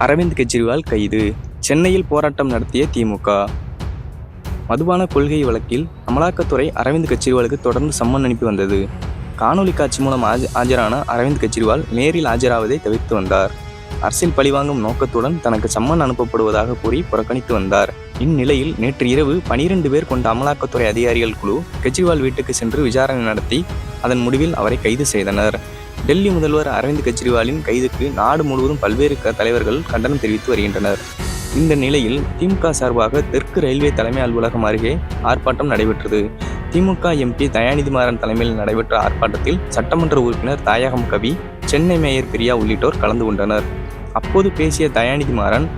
அரவிந்த் கெஜ்ரிவால் கைது. சென்னையில் போராட்டம் நடத்திய திமுக. மதுபான கொள்கை வழக்கில் அமலாக்கத்துறை அரவிந்த் கெஜ்ரிவாலுக்கு தொடர்ந்து சம்மன் அனுப்பி வந்தது. காணொலி காட்சி மூலம் ஆஜரான அரவிந்த் கெஜ்ரிவால் நேரில் ஆஜராவதை தவிர்த்து வந்தார். அரசியல் பழிவாங்கும் நோக்கத்துடன் தனக்கு சம்மன் அனுப்பப்படுவதாக கூறி புறக்கணித்து வந்தார். இந்நிலையில் நேற்று இரவு பனிரெண்டு பேர் கொண்ட அமலாக்கத்துறை அதிகாரிகள் குழு கெஜ்ரிவால் வீட்டுக்கு சென்று விசாரணை நடத்தி அதன் முடிவில் அவரை கைது செய்தனர். டெல்லி முதல்வர் அரவிந்த் கெஜ்ரிவாலின் கைதுக்கு நாடு முழுவதும் பல்வேறு க- தலைவர்கள் கண்டனம் தெரிவித்து வருகின்றனர். இந்த நிலையில் திமுக சார்பாக தெற்கு ரயில்வே தலைமை அலுவலகம் அருகே ஆர்ப்பாட்டம் நடைபெற்றது. திமுக எம்பி தயாநிதி மாறன் தலைமையில் நடைபெற்ற ஆர்ப்பாட்டத்தில் சட்டமன்ற உறுப்பினர் தாயகம் கவி சென்னை மேயர் பிரியா உள்ளிட்டோர் கலந்து கொண்டனர். அப்போது பேசிய தயாநிதி மாறன்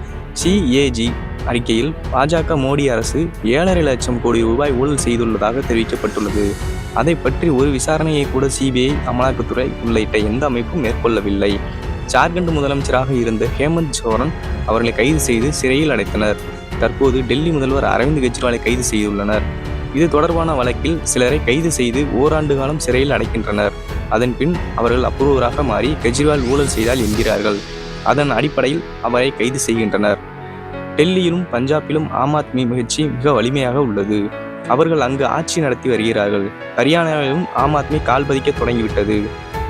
சிஏஜி அறிக்கையில் பாஜக மோடி அரசு ஏழரை லட்சம் கோடி ரூபாய் ஊழல் செய்துள்ளதாக தெரிவிக்கப்பட்டுள்ளது. அதை பற்றி ஒரு விசாரணையை கூட சிபிஐ அமலாக்கத்துறை உள்ளிட்ட எந்த அமைப்பும் மேற்கொள்ளவில்லை. ஜார்க்கண்ட் முதலமைச்சராக இருந்த ஹேமந்த் சோரன் அவர்களை கைது செய்து சிறையில் அடைத்தனர். தற்போது டெல்லி முதல்வர் அரவிந்த் கெஜ்ரிவாலை கைது செய்துள்ளனர். இது தொடர்பான வழக்கில் சிலரை கைது செய்து ஓராண்டு காலம் சிறையில் அடைக்கின்றனர். அதன் பின் அவர்கள் அப்ரூவராக மாறி கெஜ்ரிவால் ஊழல் செய்தால் என்கிறார்கள். அதன் அடிப்படையில் அவரை கைது செய்கின்றனர். டெல்லியிலும் பஞ்சாபிலும் ஆம் ஆத்மி முயற்சி மிக வலிமையாக உள்ளது. அவர்கள் அங்கு ஆட்சி நடத்தி வருகிறார்கள். ஹரியானாவிலும் ஆம் ஆத்மி கால் பதிக்க தொடங்கிவிட்டது.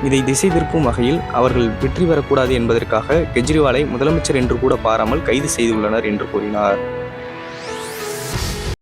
இதை திசை திருப்பும் வகையில் அவர்கள் வெற்றி பெறக்கூடாது என்பதற்காக கெஜ்ரிவாலை முதலமைச்சர் என்று கூட பாராமல் கைது செய்துள்ளனர் என்று கூறினார்.